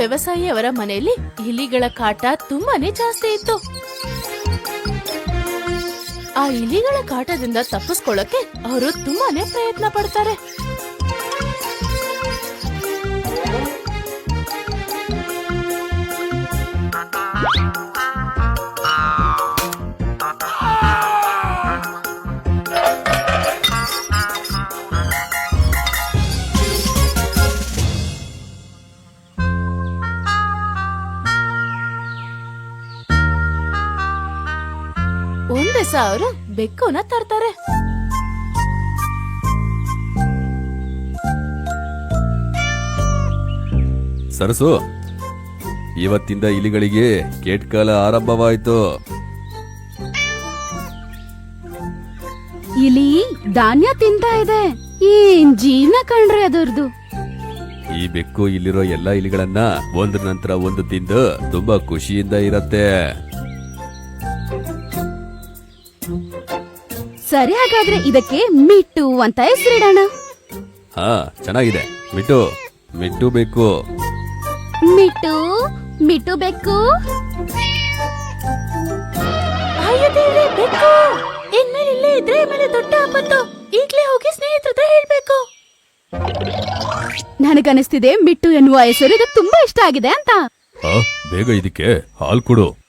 ವ್ಯವಸಾಯಿ ಅವರ ಮನೆಯಲ್ಲಿ ಇಲಿಗಳ ಕಾಟ ತುಂಬಾನೇ ಜಾಸ್ತಿ ಇತ್ತು. ಆ ಇಲಿಗಳ ಕಾಟದಿಂದ ತಪ್ಪಿಸ್ಕೊಳ್ಳಕ್ಕೆ ಅವರು ತುಂಬಾನೇ ಪ್ರಯತ್ನ ಪಡ್ತಾರೆ. ದಿವಸ ಅವರು ಬೆಕ್ಕುನ ತರ್ತಾರೆ. ಸರಸು ಇವತ್ತಿಂದ ಇಲಿಗಳಿಗೆ ಕೇಟ್ಕಾಲ ಆರಂಭವಾಯ್ತು. ಇಲಿ ಧಾನ್ಯ ತಿಂತಾ ಇದೆ. ಏನ್ ಜೀವನ ಕಂಡ್ರೆ ಅದರದು. ಈ ಬೆಕ್ಕು ಇಲ್ಲಿರೋ ಎಲ್ಲಾ ಇಲಿಗಳನ್ನ ಒಂದ್ರ ನಂತರ ಒಂದು ತಿಂದು ತುಂಬಾ ಖುಷಿಯಿಂದ ಇರತ್ತೆ. ಸರಿ ಹಾಗಾದ್ರೆ ಇದಕ್ಕೆ ಮಿಟ್ಟು ಅಂತ ಹೆಸರಿಡೋಣ. ಹಾ ಚೆನ್ನಾಗಿದೆ. ಮಿಟ್ಟು ಮಿಟ್ಟು ಬೇಕು. ಮಿಟ್ಟು ಮಿಟ್ಟು ಬೆಕ್ಕು ಅಯ್ಯೋ ದೇವ್ರೇ, ಬೆಕ್ಕು ಇನ್ಮೇಲೆ ಇಲ್ಲೇ ಇದ್ರೆ ಮೇಲೆ ದೊಡ್ಡ ಆಪತ್ತು. ಈಗ್ಲೇ ಹೋಗಿ ಸ್ನೇಹಿತರ ಹತ್ರ ಹೇಳ್ಬೇಕು. ನನಗನಿಸ್ತಿದೆ ಮಿಟ್ಟು ಎನ್ನುವ ಹೆಸರು. ಇದು ತುಂಬಾ ಇಷ್ಟ ಆಗಿದೆ ಅಂತ. ಆ, ಬೇಗ ಇದಕ್ಕೆ ಹಾಲು ಕೊಡು.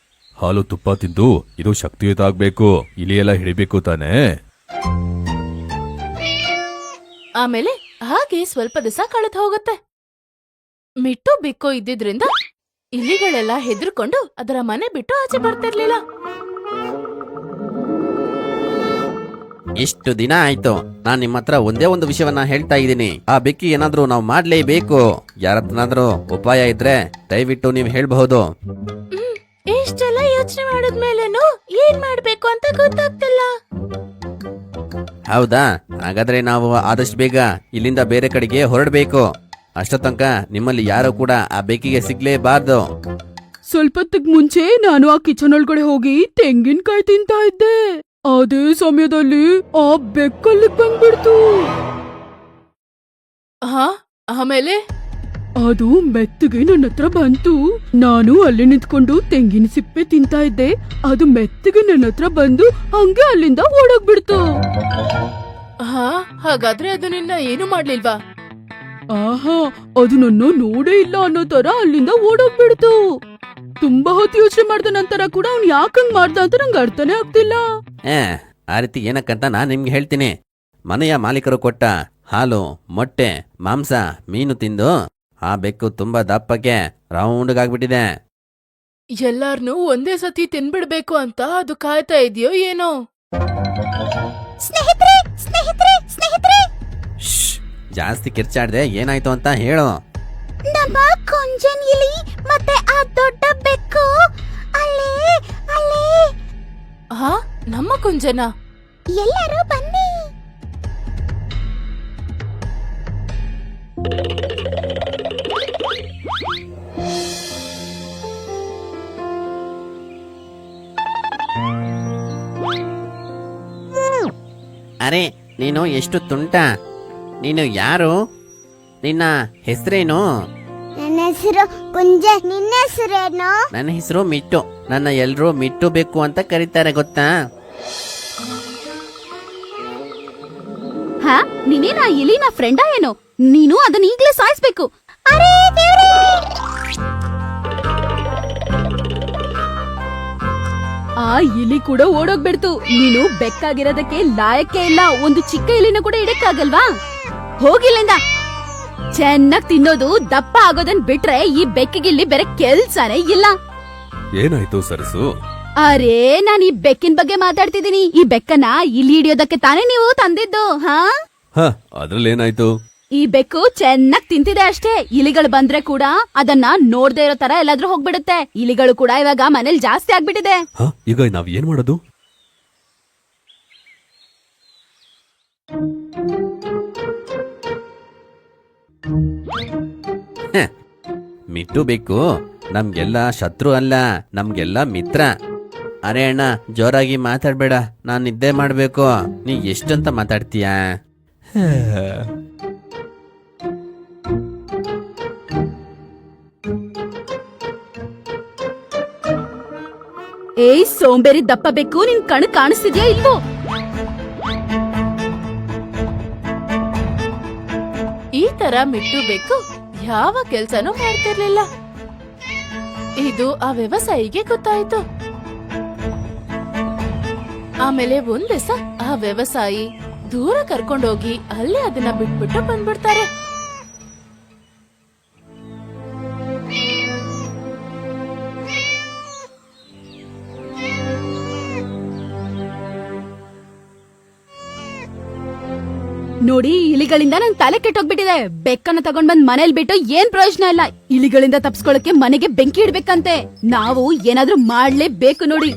ಹಾಲು ತುಪ್ಪ ತಿಂದು ಇದು ಶಕ್ತಿಯುತ ಆಗ್ಬೇಕು ಇಲಿ ಎಲ್ಲ ಹಿಡಿಬೇಕು ತಾನೇ. ಆಮೇಲೆ ಹಾಗೆ ಸ್ವಲ್ಪ ದಿವಸ ಕಳೆದು ಹೋಗುತ್ತೆ. ಮಿಟ್ಟು ಬಿಕ್ಕೋ ಇದ್ದಿದ್ರಿಂದ ಇಲಿಗಳೆಲ್ಲ ಹೆದರ್ಕೊಂಡು ಅದರ ಮನೆ ಬಿಟ್ಟು ಆಚೆ ಬರ್ತಿರ್ಲಿಲ್ಲ. ಇಷ್ಟು ದಿನ ಆಯ್ತು. ನಾನ್ ನಿಮ್ಮ ಹತ್ರ ಒಂದೇ ಒಂದು ವಿಷಯವನ್ನ ಹೇಳ್ತಾ ಇದ್ದೀನಿ. ಆ ಬೆಕ್ಕಿ ಏನಾದ್ರೂ ನಾವು ಮಾಡ್ಲೇಬೇಕು. ಯಾರತ್ರನಾದ್ರೂ ಉಪಾಯ ಇದ್ರೆ ದಯವಿಟ್ಟು ನೀವು ಹೇಳ್ಬಹುದು. ಹ್ಮ್, ಇಷ್ಟೆಲ್ಲ ಯೋಚನೆ ಮಾಡಿದ್ಮೇಲೇನು ಏನ್ ಮಾಡ್ಬೇಕು ಅಂತ ಗೊತ್ತಾಗ್ತಿಲ್ಲ. ಹೌದಾ? ಹಾಗಾದ್ರೆ ನಾವು ಆದಷ್ಟು ಬೇಗ ಇಲ್ಲಿಂದ ಬೇರೆ ಕಡೆಗೆ ಹೊರಡಬೇಕು. ಅಷ್ಟೊತ್ತನಕ ತನಕ ನಿಮ್ಮಲ್ಲಿ ಯಾರು ಕೂಡ ಆ ಬೆಕ್ಕಿಗೆ ಸಿಗ್ಲೇಬಾರ್ದು. ಸ್ವಲ್ಪತ್ತಿಗ್ ಮುಂಚೆ ನಾನು ಆ ಕಿಚನ್ ಒಳಗಡೆ ಹೋಗಿ ತೆಂಗಿನಕಾಯಿ ತಿಂತಾ ಇದ್ದೆ. ಅದೇ ಸಮಯದಲ್ಲಿ ಆ ಬೆಕ್ಕಲ್ಲಿ ಬಂದ್ಬಿಡ್ತು. ಹಾ ಆಮೇಲೆ? ಅದು ಮೆತ್ತಗೆ ನನ್ನ ಹತ್ರ ಬಂತು. ನಾನು ಅಲ್ಲಿ ನಿಂತ್ಕೊಂಡು ತೆಂಗಿನ ಸಿಪ್ಪೆ ತಿಂತಾ ಇದ್ದೆ. ಅದು ಮೆತ್ತಗೆ ನನ್ನ ಹತ್ರ ಬಂದು ಹಂಗೆ ಅಲ್ಲಿಂದ ಓಡೋಗ್ಬಿಡ್ತು. ಹಾ ಹಾಗಾದ್ರೆ ಅದು ನಿನ್ನ ಏನು ಮಾಡ್ಲಿಲ್ವಾ? ಆಹಾ ಅದು ನನ್ನ ನೋಡೇ ಇಲ್ಲ ಅನ್ನೋ ತರ ಅಲ್ಲಿಂದ ಓಡೋಗ್ಬಿಡ್ತು. ತುಂಬಾ ಹೊತ್ತು ಯೋಚನೆ ಮಾಡಿದ ನಂತರ ಕೂಡ ಅವ್ನು ಯಾಕಂಗ್ ಮಾಡ್ದ ಅಂತ ನಂಗೆ ಅರ್ಥನೇ ಆಗ್ತಿಲ್ಲ. ಏ ಆ ರೀತಿ ಏನಕ್ಕಂತ ನಾನ್ ನಿಮ್ಗೆ ಹೇಳ್ತೀನಿ. ಮನೆಯ ಮಾಲೀಕರು ಕೊಟ್ಟ ಹಾಲು ಮೊಟ್ಟೆ ಮಾಂಸ ಮೀನು ತಿಂದು ಆ ಬೆಕ್ಕು ತುಂಬಾ ದಪ್ಪಕ್ಕೆ ರೌಂಡ್ಗಾಗ್ಬಿಟ್ಟಿದೆ. ಎಲ್ಲಾರ್ನೂ ಒಂದೇ ಸತಿ ತಿನ್ಬಿಡ್ಬೇಕು ಅಂತ ಅದು ಕಾಯ್ತಾ ಇದೆಯೋ ಏನೋ? ಸ್ನೇಹಿತರೆ ಸ್ನೇಹಿತರೆ ಸ್ನೇಹಿತರೆ! ಶ್ಶ್, ಜಾಸ್ತಿ ಕಿರ್ಚಾಡ್ದೆ ಏನಾಯ್ತು ಅಂತ ಹೇಳು. ನಮ್ಮ ಕೊಂಜನ್ ಇಲಿ ಮತ್ತೆ ಆ ದೊಡ್ಡ ಬೆಕ್ಕು. ಅಲ್ಲೇ ಅಲ್ಲೇ. ಆ ನಮ್ಮ ಕುಂಜನ? ಎಲ್ಲರೂ ಬನ್ನಿ. ಅರೆ ನೀನು ಎಷ್ಟು ತುಂಟ. ನೀನು ಯಾರು? ನಿನ್ನ ಹೆಸರೇನು? ನನ್ನ ಹೆಸರು ಕುಂಜ. ನಿನ್ನ ಹೆಸರೇನು ನನ್ನ ಹೆಸರು ಮಿಟ್ಟು. ನನ್ನ ಎಲ್ಲರೂ ಮಿಟ್ಟು ಬೇಕು ಅಂತ ಕರೀತಾರೆ ಗೊತ್ತಾ? ಹಾ? ನೀನೇನಾ ಎಲಿನ ಫ್ರೆಂಡಾ ಏನು? ನೀನು ಅದನ್ನ ಈಗ್ಲೇ ಸಾಯಿಸ್ಬೇಕು. ಅರೇ ದೇವ್ರೇ! ಆ ಇಲಿ ಕೂಡ ಓಡೋಗ್ಬಿಡ್ತು. ನೀನು ಬೆಕ್ಕಾಗಿರೋದಕ್ಕೆ ಲಾಯಕ್ಕೆ ಇಲ್ಲ. ಒಂದು ಚಿಕ್ಕ ಇಲಿನ ಕೂಡ ಇಡಕ್ಕಾಗಲ್ವಾ? ಹೋಗಿಲ್ಲಿಂದ. ಚೆನ್ನಾಗ್ ತಿನ್ನೋದು ದಪ್ಪ ಆಗೋದನ್ ಬಿಟ್ರೆ ಈ ಬೆಕ್ಕಿಗಿಲ್ಲಿ ಬೇರೆ ಕೆಲ್ಸನೇ ಇಲ್ಲ. ಏನಾಯ್ತು ಸರಸು? ಅರೇ ನಾನು ಈ ಬೆಕ್ಕಿನ ಬಗ್ಗೆ ಮಾತಾಡ್ತಿದ್ದೀನಿ. ಈ ಬೆಕ್ಕನ ಇಲ್ಲಿ ಹಿಡಿಯೋದಕ್ಕೆ ತಾನೇ ನೀವು ತಂದಿದ್ದು ಹಾ? ಅದ್ರಲ್ಲಿ ಅದ್ರಲ್ಲೇನಾಯ್ತು? ಈ ಬೆಕ್ಕು ಚೆನ್ನಾಗ್ ತಿಂತಿದೆ ಅಷ್ಟೇ. ಇಲಿಗಳು ಬಂದ್ರೆ ಕೂಡ ಅದನ್ನ ನೋಡ್ದೇ ಇರೋ ತರ ಎಲ್ಲಾದ್ರೂ ಹೋಗ್ಬಿಡುತ್ತೆ. ಇಲಿಗಳು ಕೂಡ ಇವಾಗ ಮನೇಲಿ ಜಾಸ್ತಿ ಆಗ್ಬಿಟ್ಟಿದೆ. ಹ ಈಗ ನಾವ್ ಏನ್ ಮಾಡೋದು? ಮಿಟ್ಟು ಬೇಕು ನಮ್ಗೆಲ್ಲ ಶತ್ರು ಅಲ್ಲ ನಮ್ಗೆಲ್ಲ ಮಿತ್ರ. ಅರೆ ಅಣ್ಣ ಜೋರಾಗಿ ಮಾತಾಡ್ಬೇಡ ನಾನು ನಿದ್ದೆ ಮಾಡ್ಬೇಕು. ನೀ ಎಷ್ಟಂತ ಮಾತಾಡ್ತೀಯಾ? ಏಯ್, ಸೋಂಬೇರಿ ದಪ್ಪ ಬೇಕು ನಿನ್ ಕಣ್ ಕಾಣಿಸ್ತಿದ್ಯಾ ಇಲ್ವೋ? ಈ ತರ ಮಿಟ್ಟು ಬೇಕು, ಯಾವ ಕೆಲ್ಸನೂ ಮಾಡ್ತಿರ್ಲಿಲ್ಲ. ಇದು ಆ ವ್ಯವಸಾಯಿಗೆ ಗೊತ್ತಾಯ್ತು. ಆಮೇಲೆ ಒಂದ್ ಆ ವ್ಯವಸಾಯಿ ದೂರ ಕರ್ಕೊಂಡೋಗಿ ಅಲ್ಲೇ ಅದನ್ನ ಬಿಟ್ಬಿಟ್ಟು ಬಂದ್ಬಿಡ್ತಾರೆ. ನೋಡಿ ಇಲಿಗಳಿಂದ ನನ್ ತಲೆ ಕೆಟ್ಟೋಗ್ಬಿಟ್ಟಿದೆ. ಬೆಕ್ಕನ್ನ ತಗೊಂಡ್ ಬಂದ್ ಮನೇಲಿ ಬಿಟ್ಟು ಏನ್ ಪ್ರಯೋಜನ ಇಲ್ಲ. ಇಲಿಗಳಿಂದ ತಪ್ಸ್ಕೊಳಕ್ಕೆ ಮನೆಗೆ ಬೆಂಕಿ ಇಡ್ಬೇಕಂತೆ. ನಾವು ಏನಾದ್ರೂ ಮಾಡ್ಲೇಬೇಕು ನೋಡಿ.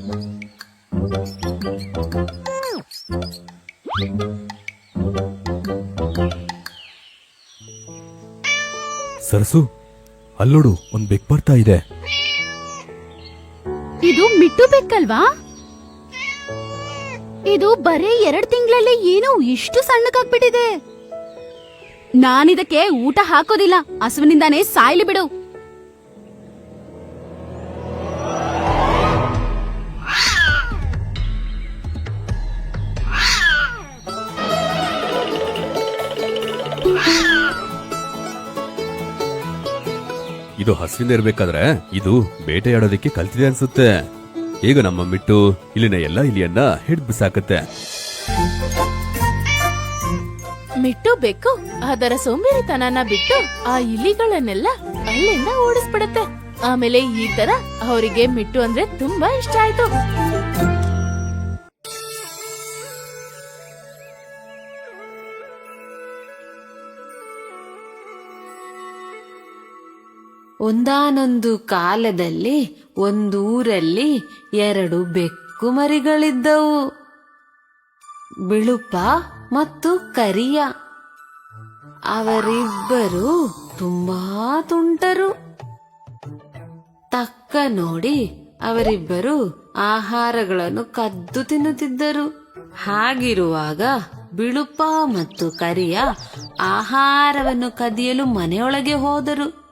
ಸರಸು ಅಲ್ಲೋಡು ಒಂದ್ ಬೆಕ್ ಬರ್ತಾ ಇದೆ. ಇದು ಮಿಟ್ಟು ಬೆಕ್ಕಲ್ವಾ? ಇದು ಬರೀ ಎರಡ್ ತಿಂಗಳಲ್ಲಿ ಏನು ಇಷ್ಟು ಸಣ್ಣಕ್ಕಾಗ್ಬಿಟ್ಟಿದೆ ನಾನಿದಕ್ಕೆ ಊಟ ಹಾಕೋದಿಲ್ಲ, ಹಸುವಿನಿಂದಾನೇ ಸಾಯ್ಲಿ ಬಿಡು. ಇದು ಹಸುವಿಂದ ಇರ್ಬೇಕಾದ್ರೆ ಇದು ಬೇಟೆಯಾಡೋದಕ್ಕೆ ಕಲ್ತಿದೆ ಅನ್ಸುತ್ತೆ. ಈಗ ನಮ್ಮ ಮಿಟ್ಟು ಇಲ್ಲಿನ ಎಲ್ಲ ಇಲಿಯನ್ನ ಹಿಡಿದು ಬಿಸಾಕತ್ತೆ ಮಿಟ್ಟು ಬೇಕು, ಅದರ ಸೋಂಬೇರಿತನನ ಬಿಟ್ಟು ಆ ಇಲಿಗಳನ್ನೆಲ್ಲ ಅಲ್ಲಿಂದ ಓಡಿಸ್ಬಿಡತ್ತೆ. ಆಮೇಲೆ ಈ ತರ ಅವರಿಗೆ ಮಿಟ್ಟು ಅಂದ್ರೆ ತುಂಬಾ ಇಷ್ಟ ಆಯ್ತು. ಒಂದಾನೊಂದು ಕಾಲದಲ್ಲಿ ಒಂದೂರಲ್ಲಿ ಎರಡು ಬೆಕ್ಕು ಮರಿಗಳಿದ್ದವು ಬಿಳುಪ ಮತ್ತು ಕರಿಯ. ಅವರಿಬ್ಬರು ತುಂಬಾ ತುಂಟರು. ತಕ್ಕ ನೋಡಿ ಅವರಿಬ್ಬರು ಆಹಾರಗಳನ್ನು ಕದ್ದು ತಿನ್ನುತ್ತಿದ್ದರು. ಹಾಗಿರುವಾಗ ಬಿಳುಪ ಮತ್ತು ಕರಿಯ ಆಹಾರವನ್ನು ಕದಿಯಲು ಮನೆಯೊಳಗೆ ಹೋದರು.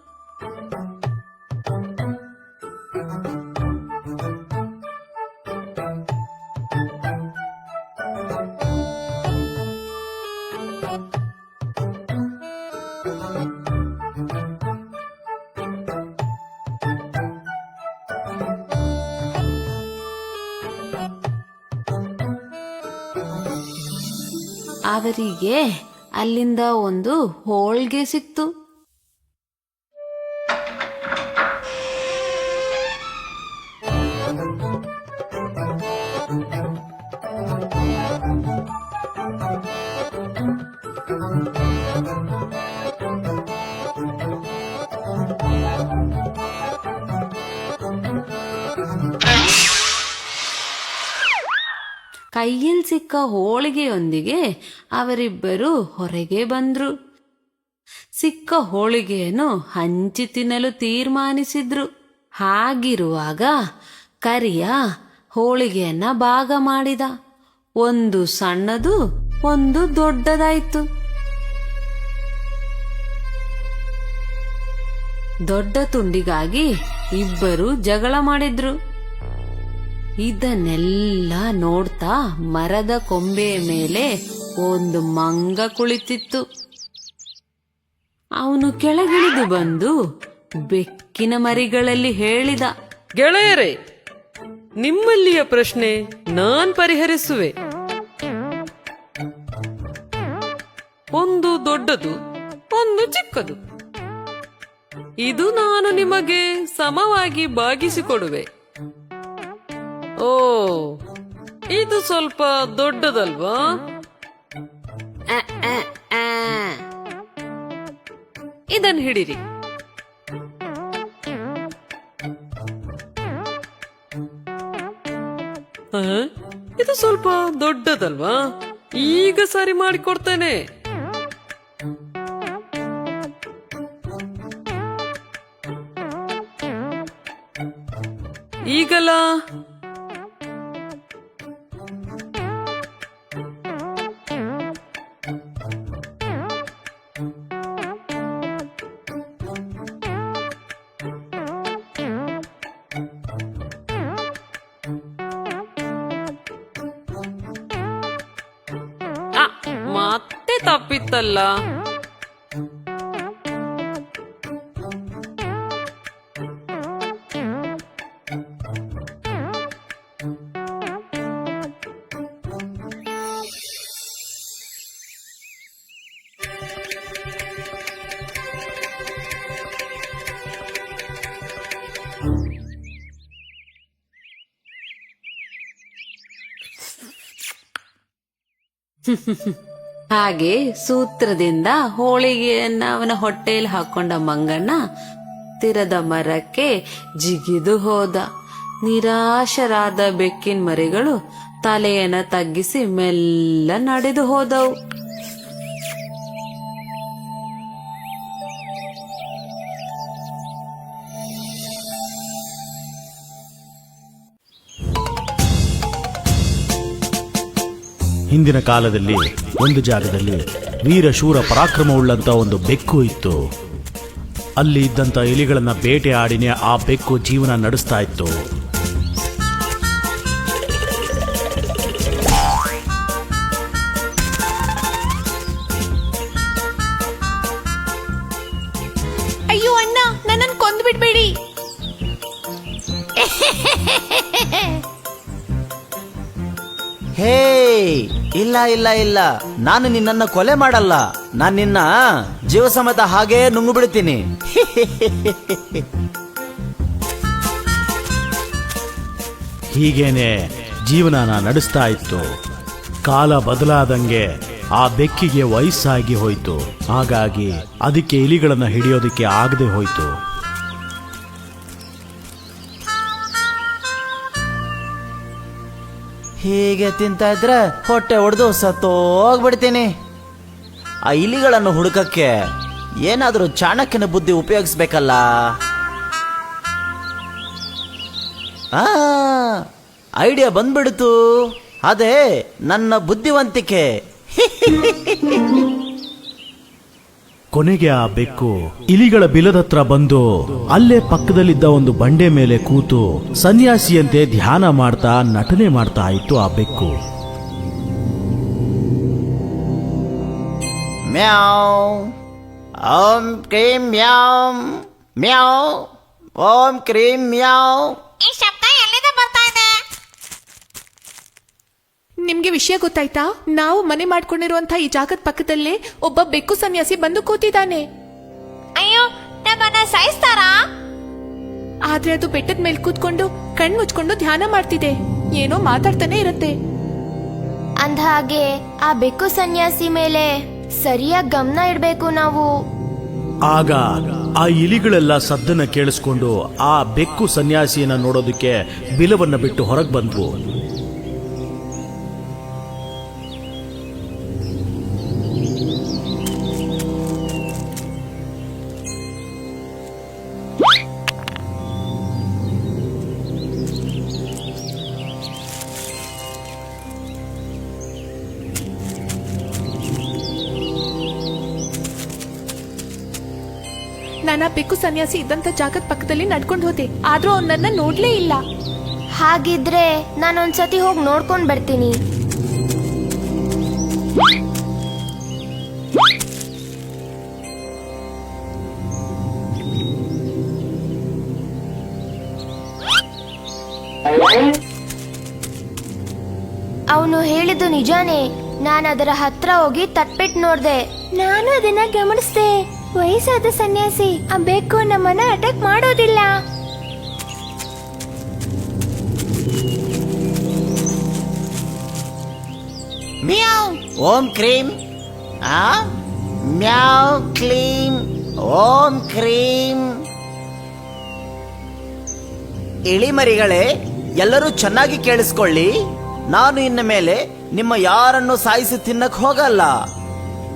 ಅವರಿಗೆ ಅಲ್ಲಿಂದ ಒಂದು ಹೋಳ್ಗೆ ಸಿಕ್ತು. ಕೈಯಲ್ಲಿ ಸಿಕ್ಕ ಹೋಳಿಗೆಯೊಂದಿಗೆ ಅವರಿಬ್ಬರು ಹೊರಗೆ ಬಂದ್ರು. ಸಿಕ್ಕ ಹೋಳಿಗೆಯನ್ನು ಹಂಚಿ ತಿನ್ನಲು ತೀರ್ಮಾನಿಸಿದ್ರು. ಹಾಗಿರುವಾಗ ಕರಿಯ ಹೋಳಿಗೆಯನ್ನ ಭಾಗ ಮಾಡಿದ. ಒಂದು ಸಣ್ಣದು, ಒಂದು ದೊಡ್ಡದಾಯಿತು. ದೊಡ್ಡ ತುಂಡಿಗಾಗಿ ಇಬ್ಬರು ಜಗಳ ಮಾಡಿದ್ರು. ಇದನ್ನೆಲ್ಲ ನೋಡ್ತಾ ಮರದ ಕೊಂಬೆಯ ಮೇಲೆ ಒಂದು ಮಂಗ ಕುಳಿತಿತ್ತು. ಅವನು ಕೆಳಗಿಳಿದು ಬಂದು ಬೆಕ್ಕಿನ ಮರಿಗಳಲ್ಲಿ ಹೇಳಿದ, ಗೆಳೆಯರೇ, ನಿಮ್ಮಲ್ಲಿಯ ಪ್ರಶ್ನೆ ನಾನ್ ಪರಿಹರಿಸುವೆ. ಒಂದು ದೊಡ್ಡದು, ಒಂದು ಚಿಕ್ಕದು. ಇದು ನಾನು ನಿಮಗೆ ಸಮವಾಗಿ ಭಾಗಿಸಿಕೊಡುವೆ ಓ ಇದು ಸ್ವಲ್ಪ ದೊಡ್ಡದಲ್ವಾ? ಇದನ್ನು ಆ, ಆ." ಇದನ್ ಹಿಡಿರಿ. ಇದು ಸ್ವಲ್ಪ ದೊಡ್ಡದಲ್ವಾ? ಈಗ ಸರಿ ಮಾಡಿಕೊಡ್ತೇನೆ. ಈಗಲ್ಲ ತಪ್ಪಿತ್ತಲ್ಲ ಹಾಗೆ ಸೂತ್ರದಿಂದ ಹೋಳಿಗೆಯನ್ನ ಅವನ ಹೊಟ್ಟೆಯಲ್ಲಿ ಹಾಕೊಂಡ ಮಂಗಣ್ಣ ತಿರದ ಮರಕ್ಕೆ ಜಿಗಿದು ಹೋದ. ನಿರಾಶರಾದ ಬೆಕ್ಕಿನ ಮರಿಗಳು ತಲೆಯನ್ನ ತಗ್ಗಿಸಿ ಮೆಲ್ಲ ನಡೆದು ಹೋದವು. ಹಿಂದಿನ ಕಾಲದಲ್ಲಿ ಒಂದು ಜಾಗದಲ್ಲಿ ವೀರ ಶೂರ ಪರಾಕ್ರಮವುಳ್ಳಂತ ಒಂದು ಬೆಕ್ಕು ಇತ್ತು. ಅಲ್ಲಿ ಇದ್ದಂತ ಎಲಿಗಳನ್ನ ಬೇಟೆ ಆಡಿನೇ ಆ ಬೆಕ್ಕು ಜೀವನ ನಡೆಸ್ತಾ ಇತ್ತು. ಅಯ್ಯೋ ಅಣ್ಣ ನನ್ನನ್ನು ಕೊಂದು ಬಿಡ್ಬೇಡಿ ಹೇ ಇಲ್ಲ ಇಲ್ಲ ಇಲ್ಲ. ನಾನು ನಿನ್ನನ್ನ ಕೊಲೆ ಮಾಡಲ್ಲ. ನಾನು ನಿನ್ನ ಜೀವ ಸಮೇತ ಹಾಗೇ ನುಂಗು ಬಿಡ್ತೀನಿ. ಹೀಗೇನೆ ಜೀವನನ ನಡೆಸ್ತಾ ಇತ್ತು. ಕಾಲ ಬದಲಾದಂಗೆ ಆ ಬೆಕ್ಕಿಗೆ ವಯಸ್ಸಾಗಿ ಹೋಯ್ತು. ಹಾಗಾಗಿ ಅದಕ್ಕೆ ಇಲಿಗಳನ್ನು ಹಿಡಿಯೋದಕ್ಕೆ ಆಗದೆ ಹೋಯ್ತು. ಹೀಗೆ ತಿಂತ ಇದ್ರೆ ಹೊಟ್ಟೆ ಹೊಡೆದು ಸತ್ತೋಗ್ಬಿಡ್ತೀನಿ. ಆ ಇಲಿಗಳನ್ನು ಹುಡುಕಕ್ಕೆ ಏನಾದರೂ ಚಾಣಕ್ಯನ ಬುದ್ಧಿ ಉಪಯೋಗಿಸ್ಬೇಕಲ್ಲ? ಐಡಿಯಾ ಬಂದ್ಬಿಡ್ತು. ಅದೇ ನನ್ನ ಬುದ್ಧಿವಂತಿಕೆ. ಕೊನೆಗೆ ಆ ಬೆಕ್ಕು ಇಲಿಗಳ ಬಿಲದತ್ರ ಬಂದು ಅಲ್ಲೇ ಪಕ್ಕದಲ್ಲಿದ್ದ ಒಂದು ಬಂಡೆ ಮೇಲೆ ಕೂತು ಸನ್ಯಾಸಿಯಂತೆ ಧ್ಯಾನ ಮಾಡ್ತಾ ನಟನೆ ಮಾಡ್ತಾ ಇತ್ತು ಆ ಬೆಕ್ಕು. ಮ್ಯಾವ್, ಓಂ ಕ್ರೀಂ ಮ್ಯಾವ್ ಮ್ಯಾವ್, ಓಂ ಕ್ರೀಂ ಮ್ಯಾವ್ ಈ ಶಬ್ದ ಎಲ್ಲಿಂದ ಬರ್ತಾ ಇದೆ ನಿಮ್ಗೆ ವಿಷಯ ಗೊತ್ತಾಯ್ತಾ? ನಾವು ಮನೆ ಮಾಡ್ಕೊಂಡಿರುವಂತ ಈ ಜಾಗದ ಪಕ್ಕದಲ್ಲೇ ಒಬ್ಬ ಬೆಕ್ಕು ಸನ್ಯಾಸಿ ಬಂದು ಕೂತಿದ್ದಾನೆ. ಅಯ್ಯೋ ನಮ್ಮನ್ನ ಸಾಯಿಸ್ತಾರಾ ಆದ್ರೆ ಅದು ಬೆಟ್ಟದ ಮೇಲೆ ಕೂತ್ಕೊಂಡು ಕಣ್ ಮುಚ್ಕೊಂಡು ಧ್ಯಾನ ಮಾಡ್ತಿದೆ. ಏನೋ ಮಾತಾಡ್ತಾನೆ ಇರುತ್ತೆ. ಅಂದಹಾಗೆ ಆ ಬೆಕ್ಕು ಸನ್ಯಾಸಿ ಮೇಲೆ ಸರಿಯಾಗಿ ಗಮನ ಇಡಬೇಕು ನಾವು. ಆಗ ಆ ಇಲಿಗಳೆಲ್ಲ ಸದ್ದನ್ನ ಕೇಳಿಸ್ಕೊಂಡು ಆ ಬೆಕ್ಕು ಸನ್ಯಾಸಿಯನ್ನ ನೋಡೋದಕ್ಕೆ ಬಿಲವನ್ನ ಬಿಟ್ಟು ಹೊರಗೆ ಬಂದ್ವು. ಬೆಕ್ಕು ಸನ್ಯಾಸಿ ಇದ್ದಂತ ಜಾಗದ ಪಕ್ಕದಲ್ಲಿ ನಡ್ಕೊಂಡು ಹೋದೆ. ಆದ್ರೂ ಅವ್ನು ನನ್ನ ನೋಡ್ಲೇ ಇಲ್ಲ. ಹಾಗಿದ್ರೆ ನಾನೊಂದ್ಸತಿ ಹೋಗಿ ನೋಡ್ಕೊಂಡ್ ಬರ್ತೀನಿ. ಅವನು ಹೇಳಿದ್ದು ನಿಜಾನೇ. ನಾನು ಅದರ ಹತ್ರ ಹೋಗಿ ತಟ್ಬಿಟ್ಟು ನೋಡ್ದೆ. ನಾನು ಅದನ್ನ ಗಮನಿಸ್ದೆ. ವಯಸ್ಸಾದ ಸನ್ಯಾಸಿ, ಆ ಬೆಕ್ಕು ನಮ್ಮನ್ನ ಅಟ್ಯಾಕ್ ಮಾಡೋದಿಲ್ಲ. ಮ್ಯಾವ್, ಓಂ ಕ್ರೀಂ. ಆ? ಮ್ಯಾವ್, ಕ್ಲೀಂ, ಓಂ ಕ್ರೀಂ. ಇಳಿಮರಿಗಳೇ, ಎಲ್ಲರೂ ಚೆನ್ನಾಗಿ ಕೇಳಿಸ್ಕೊಳ್ಳಿ. ನಾನು ಇನ್ನ ಮೇಲೆ ನಿಮ್ಮ ಯಾರನ್ನು ಸಾಯಿಸಿ ತಿನ್ನಕ್ ಹೋಗಲ್ಲ.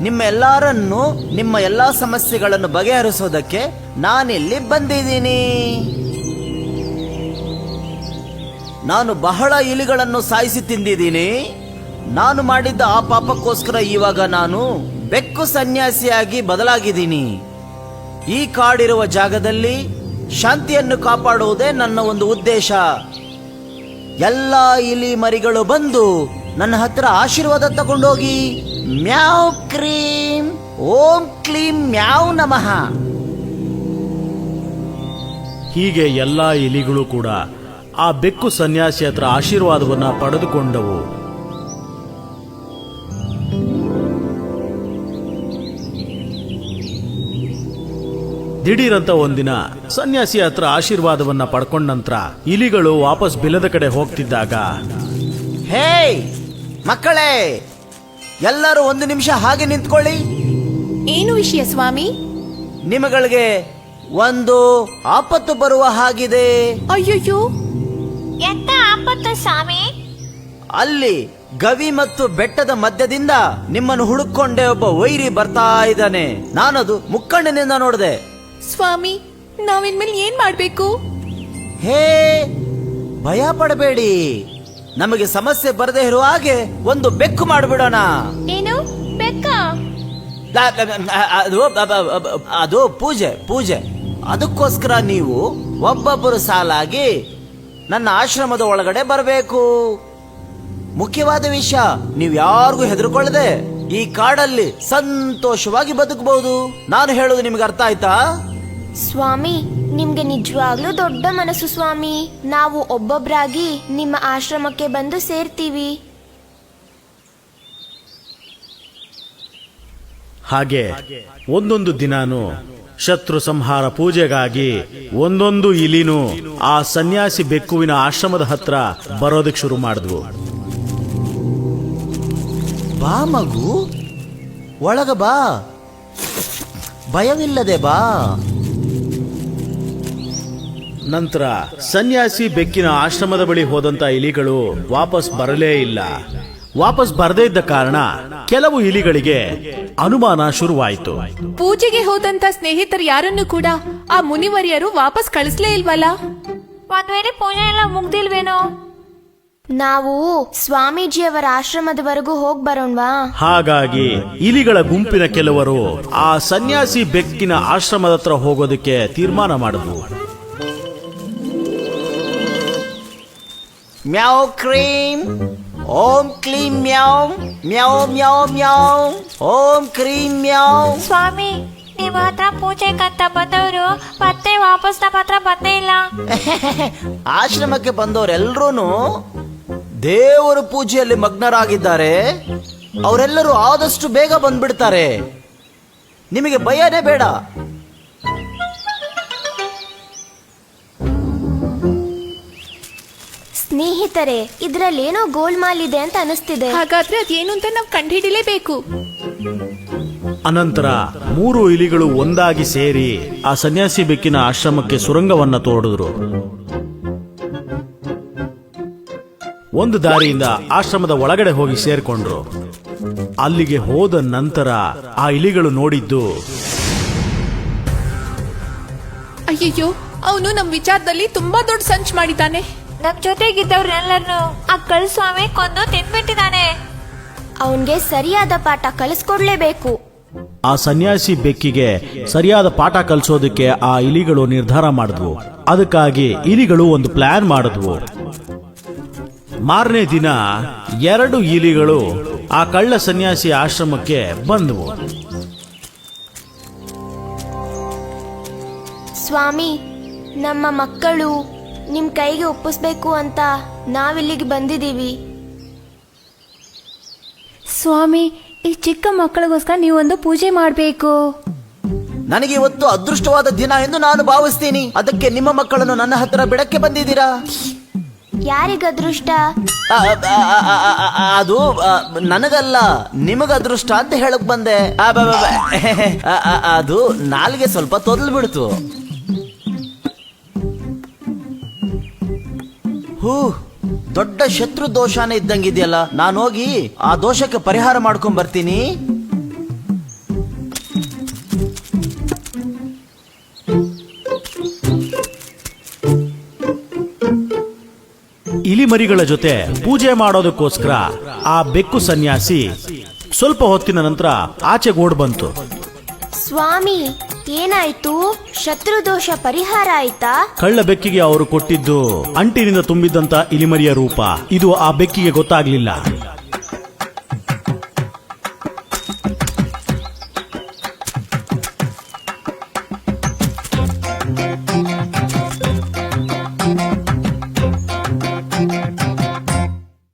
ನಿಮ್ಮ ಎಲ್ಲರನ್ನು ನಿಮ್ಮ ಎಲ್ಲಾ ಸಮಸ್ಯೆಗಳನ್ನು ಬಗೆಹರಿಸೋದಕ್ಕೆ ನಾನಿಲ್ಲಿ ಬಂದಿದ್ದೀನಿ. ನಾನು ಬಹಳ ಇಲಿಗಳನ್ನು ಸಾಯಿಸಿ ತಿಂದಿದ್ದೀನಿ. ನಾನು ಮಾಡಿದ್ದ ಆ ಪಾಪಕ್ಕೋಸ್ಕರ ಇವಾಗ ನಾನು ಬೆಕ್ಕು ಸನ್ಯಾಸಿಯಾಗಿ ಬದಲಾಗಿದ್ದೀನಿ. ಈ ಕಾಡಿರುವ ಜಾಗದಲ್ಲಿ ಶಾಂತಿಯನ್ನು ಕಾಪಾಡುವುದೇ ನನ್ನ ಒಂದು ಉದ್ದೇಶ. ಎಲ್ಲ ಇಲಿ ಮರಿಗಳು ಬಂದು ನನ್ನ ಹತ್ರ ಆಶೀರ್ವಾದ ತಗೊಂಡೋಗಿ. ಮ್ಯಾವ್ ಕ್ರೀಂ ಓಂ ಕ್ಲೀಂ ಮ್ಯಾವ್ ನಮಃ. ಹೀಗೆ ಎಲ್ಲಾ ಇಲಿಗಳು ಕೂಡ ಆ ಬೆಕ್ಕು ಸನ್ಯಾಸಿ ಹತ್ರ ಆಶೀರ್ವಾದವನ್ನ ಪಡೆದುಕೊಂಡವು. ದಿಢೀರಂತ ಒಂದಿನ ಸನ್ಯಾಸಿ ಹತ್ರ ಆಶೀರ್ವಾದವನ್ನ ಪಡ್ಕೊಂಡ ನಂತರ ಇಲಿಗಳು ವಾಪಸ್ ಬಿಲದ ಕಡೆ ಹೋಗ್ತಿದ್ದಾಗ ಹೇ ಮಕ್ಕಳೇ ಎಲ್ಲರೂ ಒಂದು ನಿಮಿಷ ಹಾಗೆ ನಿಂತ್ಕೊಳ್ಳಿ. ಏನು ವಿಷಯ ಸ್ವಾಮಿ? ನಿಮಗಳಿಗೆ ಒಂದು ಆಪತ್ತು ಬರುವ ಹಾಗಿದೆ. ಅಯ್ಯಯ್ಯೋ! ಎಂತ ಆಪತ್ತು ಸ್ವಾಮಿ? ಅಲ್ಲಿ ಗವಿ ಮತ್ತು ಬೆಟ್ಟದ ಮಧ್ಯದಿಂದ ನಿಮ್ಮನ್ನು ಹುಡುಕೊಂಡೆ ಒಬ್ಬ ವೈರಿ ಬರ್ತಾ ಇದ್ದಾನೆ. ನಾನದು ಮುಕ್ಕಣ್ಣಿನಿಂದ ನೋಡಿದೆ. ಸ್ವಾಮಿ ನಾವಿನ್ಮೇಲೆ ಏನ್ ಮಾಡ್ಬೇಕು? ಹೇ ಭಯ ಪಡಬೇಡಿ. ನಮಗೆ ಸಮಸ್ಯೆ ಬರದೇ ಇರುವ ಹಾಗೆ ಒಂದು ಬೆಕ್ಕು ಮಾಡಿಬಿಡೋಣ. ಏನು? ಬೆಕ್ಕ? ಅದು ಅದು ಪೂಜೆ ಪೂಜೆ. ಅದಕ್ಕೋಸ್ಕರ ನೀವು ಒಬ್ಬೊಬ್ಬರು ಸಾಲಾಗಿ ನನ್ನ ಆಶ್ರಮದ ಒಳಗಡೆ ಬರಬೇಕು. ಮುಖ್ಯವಾದ ವಿಷಯ ನೀವು ಯಾರಿಗೂ ಹೆದರ್ಕೊಳ್ಳದೆ ಈ ಕಾಡಲ್ಲಿ ಸಂತೋಷವಾಗಿ ಬದುಕಬಹುದು. ನಾನು ಹೇಳೋದು ನಿಮ್ಗೆ ಅರ್ಥ ಆಯ್ತಾ? ಸ್ವಾಮಿ ನಿಮ್ಗೆ ನಿಜವಾಗ್ಲೂ ದೊಡ್ಡ ಮನಸ್ಸು ಸ್ವಾಮಿ. ನಾವು ಒಬ್ಬೊಬ್ರಾಗಿ ನಿಮ್ಮ ಆಶ್ರಮಕ್ಕೆ ಬಂದು ಸೇರ್ತೀವಿ. ಹಾಗೆ ಒಂದೊಂದು ದಿನಾನು ಶತ್ರು ಸಂಹಾರ ಪೂಜೆಗಾಗಿ ಒಂದೊಂದು ಇಲಿನೂ ಆ ಸನ್ಯಾಸಿ ಬೆಕ್ಕುವಿನ ಆಶ್ರಮದ ಹತ್ರ ಬರೋದಕ್ಕೆ ಶುರು ಮಾಡಿದ್ವು. ಬಾ ಮಗು. ಒಳಗ ಬಾ. ಭಯವಿಲ್ಲದೆ ಬಾ. ನಂತರ ಸನ್ಯಾಸಿ ಬೆಕ್ಕಿನ ಆಶ್ರಮದ ಬಳಿ ಹೋದಂತ ಇಲಿಗಳು ವಾಪಸ್ ಬರಲೇ ಇಲ್ಲ. ವಾಪಸ್ ಬರದೇ ಇದ್ದ ಕಾರಣ ಕೆಲವು ಇಲಿಗಳಿಗೆ ಅನುಮಾನ ಶುರುವಾಯಿತು. ಪೂಜೆಗೆ ಹೋದಂತ ಸ್ನೇಹಿತರು ಯಾರನ್ನು ಕೂಡ ಆ ಮುನಿವರಿಯರು ವಾಪಸ್ ಕಳಿಸ್ಲೇ ಇಲ್ವಲ್ಲ? ಒಂದ್ ವೇಳೆ ಪೂಜೆ ಎಲ್ಲ ಮುಗ್ದಿಲ್ವೇನೋ? ನಾವು ಸ್ವಾಮೀಜಿಯವರ ಆಶ್ರಮದವರೆಗೂ ಹೋಗ್ ಬರೋಣವಾ? ಹಾಗಾಗಿ ಇಲಿಗಳ ಗುಂಪಿನ ಕೆಲವರು ಆ ಸನ್ಯಾಸಿ ಬೆಕ್ಕಿನ ಆಶ್ರಮದ ಹತ್ರ ಹೋಗೋದಕ್ಕೆ ತೀರ್ಮಾನ ಮಾಡಿದ್ವು. ಮ್ಯಾವ್ ಕ್ರೀಂ ಓಂ ಕ್ಲೀಂ ಮ್ಯಾವ್ ಮ್ಯಾವ್ ಮ್ಯಾವ್ ಮ್ಯಾವ್ ಓಂ ಕ್ರೀಂ ಮ್ಯಾವ್ ಸ್ವಾಮಿ ನಿಮ್ಮ ಹತ್ರ ಪೂಜೆ ಕತ್ತ ಬಂದವರು ಮತ್ತೆ ವಾಪಸ್ ನಮ್ಮ ಹತ್ರ ಬಂದೇ ಇಲ್ಲ. ಆಶ್ರಮಕ್ಕೆ ಬಂದವರೆಲ್ಲರೂ ದೇವರ ಪೂಜೆಯಲ್ಲಿ ಮಗ್ನರಾಗಿದ್ದಾರೆ. ಅವರೆಲ್ಲರೂ ಆದಷ್ಟು ಬೇಗ ಬಂದ್ಬಿಡ್ತಾರೆ. ನಿಮಗೆ ಭಯನೇ ಬೇಡ. ಸ್ನೇಹಿತರೆ ಇದ್ರಲ್ಲಿ ಏನೋ ಗೋಲ್ಮಾಲ್ ಇದೆ ಅಂತ ಅನಿಸ್ತಿದೆ. ಹಾಗಾದ್ರೆ ಅದೇನು ಅಂತ ನಾವು ಕಂಡುಹಿಡಿಲೇಬೇಕು. ಅನಂತರ ಮೂರು ಇಲಿಗಳು ಒಂದಾಗಿ ಸೇರಿ ಆ ಸನ್ಯಾಸಿ ಬೆಕ್ಕಿನ ಆಶ್ರಮಕ್ಕೆ ಸುರಂಗವನ್ನ ತೋಡಿದ್ರು. ಒಂದು ದಾರಿಯಿಂದ ಆಶ್ರಮದ ಒಳಗಡೆ ಹೋಗಿ ಸೇರ್ಕೊಂಡ್ರು. ಅಲ್ಲಿಗೆ ಹೋದ ನಂತರ ಆ ಇಲಿಗಳು ನೋಡಿದ್ದು ಅಯ್ಯಯ್ಯೋ ಅವನು ನಮ್ ವಿಚಾರದಲ್ಲಿ ತುಂಬಾ ದೊಡ್ಡ ಸಂಚ್ ಮಾಡಿದ್ದಾನೆ. ನಮ್ ಜೊತೆಗಿದ್ದವ್ರನ್ನೆಲ್ಲರನ್ನು ಆ ಕಳ್ಸ್ವಾಮಿ ಕೊಂದು ತಿನ್ಬಿಟ್ಟಿದ್ದಾನೆ ಅವನ್ಗೆ ಸರಿಯಾದ ಪಾಠ ಕಲಿಸ್ಕೊಡ್ಲೇಬೇಕು ಆ ಸನ್ಯಾಸಿ ಬೆಕ್ಕಿಗೆ ಸರಿಯಾದ ಪಾಠ ಕಲಿಸೋದಕ್ಕೆ ಆ ಇಲಿಗಳು ನಿರ್ಧಾರ ಮಾಡಿದ್ವು. ಅದಕ್ಕಾಗಿ ಇಲಿಗಳು ಒಂದು ಪ್ಲಾನ್ ಮಾಡಿದ್ವು. ಮಾರನೇ ದಿನ ಎರಡು ಇಲಿಗಳು ಆ ಕಳ್ಳ ಸನ್ಯಾಸಿ ಆಶ್ರಮಕ್ಕೆ ಬಂದವು. ಸ್ವಾಮಿ ನಮ್ಮ ಮಕ್ಕಳು ನಿಮ್ ಕೈಗೆ ಒಪ್ಪಿಸ್ಬೇಕು ಅಂತ ನಾವಿಲ್ಲಿಗೆ ಬಂದಿದ್ದೀವಿ. ಸ್ವಾಮಿ ಈ ಚಿಕ್ಕ ಮಕ್ಕಳಿಗೋಸ್ಕರ ನೀವೊಂದು ಪೂಜೆ ಮಾಡಬೇಕು. ನನಗೆ ಇವತ್ತು ಅದೃಷ್ಟವಾದ ದಿನ ಎಂದು ನಾನು ಭಾವಿಸ್ತೀನಿ. ಅದಕ್ಕೆ ನಿಮ್ಮ ಮಕ್ಕಳನ್ನು ನನ್ನ ಹತ್ರ ಬಿಡಕ್ಕೆ ಬಂದಿದ್ದೀರಾ? ಯಾರಿಗ ಅದೃಷ್ಟ? ಆ, ಆ, ಆ, ಆ, ಆ, ಆ, ಅದು ಆ, ನನಗಲ್ಲ ನಿಮಗ ಅದೃಷ್ಟ ಅಂತ ಹೇಳಕ್ ಬಂದೆ. ಆ, ಬ, ಬ, ಬ. ಆ, ಆ, ಅದು ನಾಲ್ಗೆ ಸ್ವಲ್ಪ ತೊದಲು ಬಿಡ್ತು. ಹೂ ದೊಡ್ಡ ಶತ್ರು ದೋಷಾನೇ ಇದ್ದಂಗಿದೆಯಲ್ಲ ನಾನು ಹೋಗಿ ಆ ದೋಷಕ್ಕೆ ಪರಿಹಾರ ಮಾಡ್ಕೊಂಡ್ ಬರ್ತೀನಿ. ಇಲಿಮರಿಗಳ ಜೊತೆ ಪೂಜೆ ಮಾಡೋದಕ್ಕೋಸ್ಕರ ಆ ಬೆಕ್ಕು ಸನ್ಯಾಸಿ ಸ್ವಲ್ಪ ಹೊತ್ತಿನ ನಂತರ ಆಚೆಗೆ ಓಡ್ ಬಂತು. ಸ್ವಾಮಿ ಏನಾಯ್ತು ಶತ್ರು ದೋಷ ಪರಿಹಾರ ಆಯ್ತಾ? ಕಳ್ಳ ಬೆಕ್ಕಿಗೆ ಅವರು ಕೊಟ್ಟಿದ್ದು ಅಂಟಿನಿಂದ ತುಂಬಿದ್ದಂತ ಇಲಿಮರಿಯ ರೂಪ. ಇದು ಆ ಬೆಕ್ಕಿಗೆ ಗೊತ್ತಾಗ್ಲಿಲ್ಲ.